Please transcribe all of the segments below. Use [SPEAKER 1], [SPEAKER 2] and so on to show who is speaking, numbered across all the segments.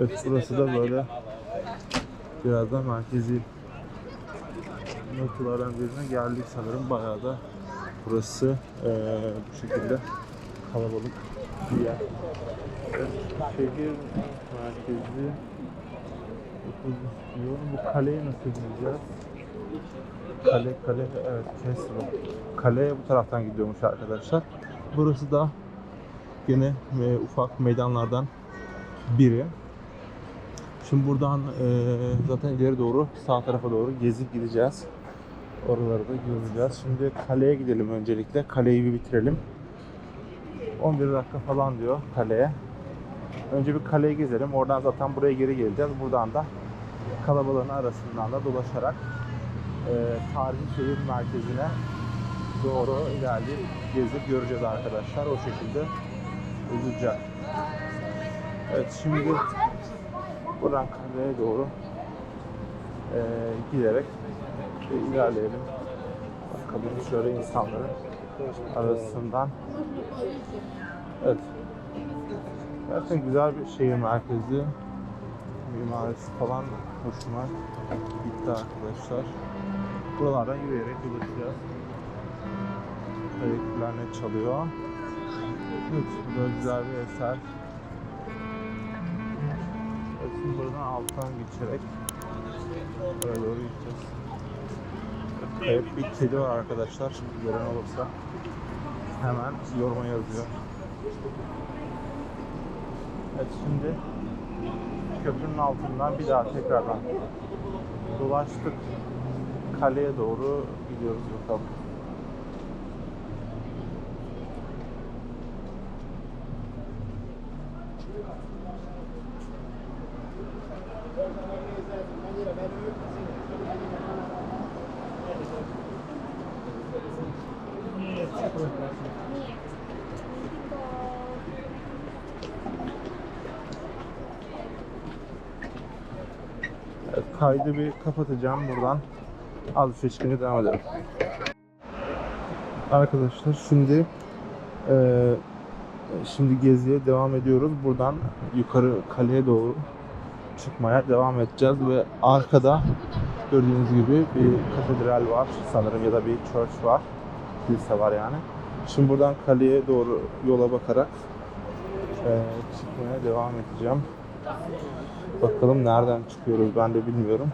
[SPEAKER 1] Evet burası da böyle biraz da merkezi noktalardan birine geldik sanırım. Bayağı da burası eee, bu şekilde kalabalık bir yer. Evet, şehir merkezi diyor. Bu kaleyi nasıl gideceğiz? Kale, kale, evet Kesro. Kale bu taraftan gidiyormuş arkadaşlar. Burası da yine e, ufak meydanlardan biri. Şimdi buradan e, zaten ileri doğru, sağ tarafa doğru gezip gideceğiz. Oraları da göreceğiz. Şimdi kaleye gidelim öncelikle. Kaleyi bir bitirelim. 11 dakika falan diyor kaleye. Önce bir kaleyi gezelim. Oradan zaten buraya geri geleceğiz. Buradan da kalabalığın arasından da dolaşarak e, tarihi şehir merkezine doğru ilerleyip gezip göreceğiz arkadaşlar. O şekilde olacak. Evet şimdi buradan kaleye doğru e, giderek e, ilerleyelim. Bakalım şöyle insanların arasından. Evet. Gerçekten güzel bir şehir merkezi. Mimarisi falan hoşuma gitti arkadaşlar. Buralardan yürüyerek dolaşacağız. Elektrikler çalıyor. Evet, bu güzel bir eser. Şimdi buradan alttan geçerek oraya doğru gideceğiz. Kayıp bir kedi var arkadaşlar. Gören olursa hemen yoruma yazıyor. Evet şimdi köprünün altından bir daha tekrardan dolaştık. Kaleye doğru gidiyoruz bakalım. Kaydı bir kapatacağım buradan. Alışverişine devam edelim. Arkadaşlar şimdi eee, şimdi geziye devam ediyoruz. Buradan yukarı kaleye doğru çıkmaya devam edeceğiz ve arkada gördüğünüz gibi bir katedral var sanırım ya da bir church var. Kilise var yani. Şimdi buradan kaleye doğru yola bakarak eee, çıkmaya devam edeceğim. Bakalım nereden çıkıyoruz ben de bilmiyorum.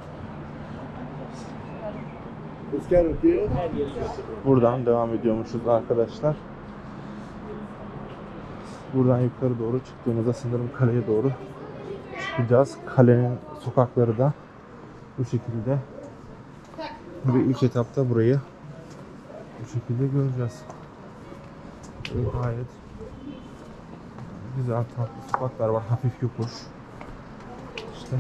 [SPEAKER 1] Buradan devam ediyormuşuz arkadaşlar. Buradan yukarı doğru çıktığımızda sanırım kaleye doğru çıkacağız. Kalenin sokakları da bu şekilde. Ve ilk etapta burayı bu şekilde göreceğiz. Ve gayet güzel tatlı sokaklar var. Hafif yokuş. İşte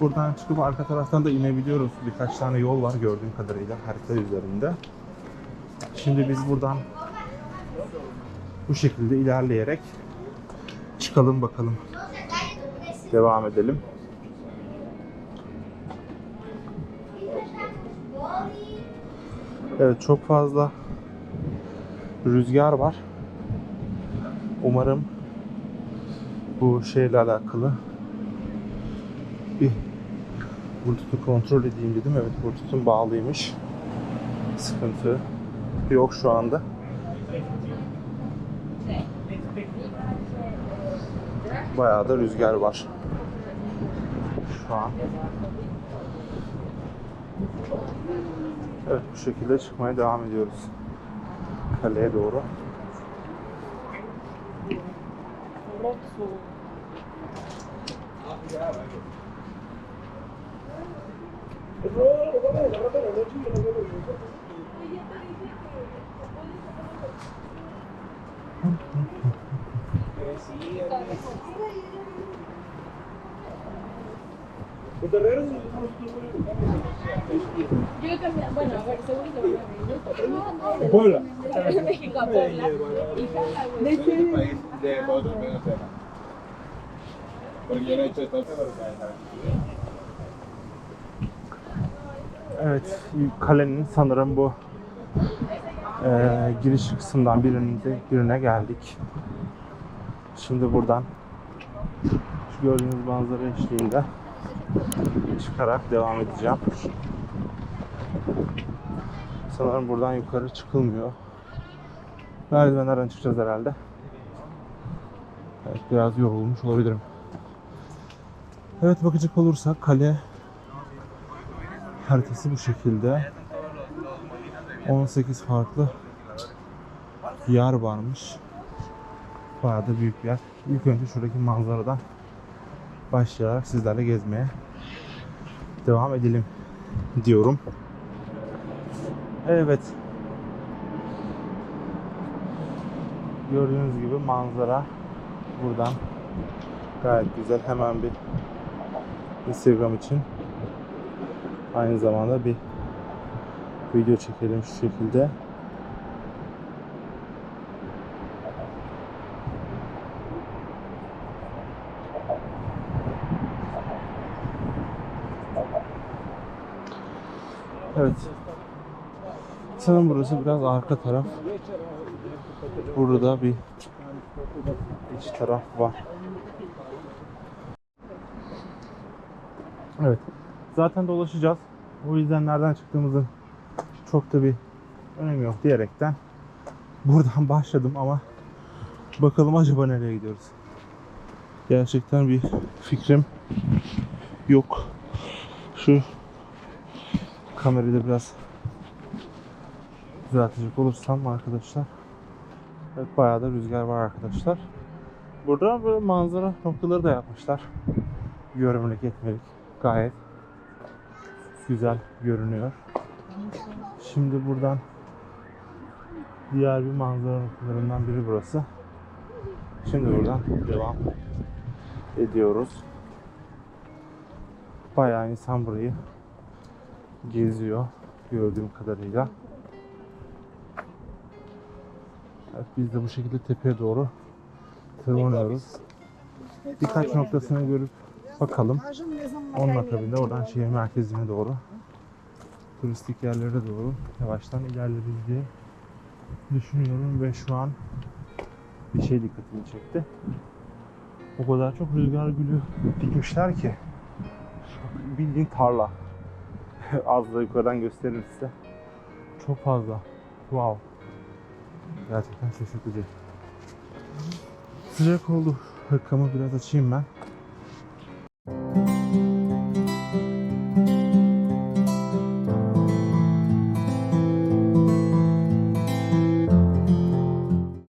[SPEAKER 1] buradan çıkıp arka taraftan da inebiliyoruz. Birkaç tane yol var gördüğüm kadarıyla harita üzerinde. Şimdi biz buradan bu şekilde ilerleyerek çıkalım bakalım. Devam edelim. Evet çok fazla rüzgar var. Umarım bu şeyle alakalı bir Bluetooth'u kontrol edeyim dedim. Evet Bluetooth'um bağlıymış. Sıkıntı yok şu anda. Bayağı da rüzgar var. Şu an. Evet bu şekilde çıkmaya devam ediyoruz. Kaleye doğru.
[SPEAKER 2] Yo también, bueno, seguro que
[SPEAKER 3] Puebla.
[SPEAKER 2] México, Puebla. Y güey.
[SPEAKER 3] Soy país de otros Venezuela. Porque yo no he hecho esto.
[SPEAKER 1] Evet, kalenin sanırım bu eee, giriş kısımdan birinde birine geldik. Şimdi buradan Şu gördüğünüz manzara eşliğinde çıkarak devam edeceğim. Sanırım buradan yukarı çıkılmıyor. Merdivenlerden çıkacağız herhalde. Evet biraz yorulmuş olabilirim. Evet bakacak olursak kale haritası bu şekilde. 18 farklı yer varmış. Bayağı da büyük bir yer. İlk önce şuradaki manzaradan başlayarak sizlerle gezmeye devam edelim diyorum. Evet. Gördüğünüz gibi manzara buradan gayet güzel. Hemen bir Instagram için aynı zamanda bir video çekelim şu şekilde. Evet. Sanırım burası biraz arka taraf. Burada bir iç taraf var. Evet. Zaten dolaşacağız. O yüzden nereden çıktığımızın çok da bir önemi yok diyerekten buradan başladım ama bakalım acaba nereye gidiyoruz. Gerçekten bir fikrim yok. Şu kamerayı da biraz düzeltecek olursam arkadaşlar. Evet bayağı da rüzgar var arkadaşlar. Burada böyle manzara noktaları da yapmışlar. Görümlük etmelik. Gayet güzel görünüyor. Şimdi buradan diğer bir manzara noktalarından biri burası. Şimdi buradan devam ediyoruz. Bayağı insan burayı geziyor gördüğüm kadarıyla. Evet, biz de bu şekilde tepeye doğru tırmanıyoruz. Birkaç noktasını görüp bakalım. Onun akabinde oradan şehir merkezine doğru turistik yerlere doğru yavaştan diye düşünüyorum ve şu an bir şey dikkatimi çekti. O kadar çok rüzgar gülü dikmişler ki bildiğin tarla. Az da yukarıdan gösteririm size. Çok fazla. Wow. Gerçekten şaşırtıcı. Sıcak oldu. Hırkamı biraz açayım ben.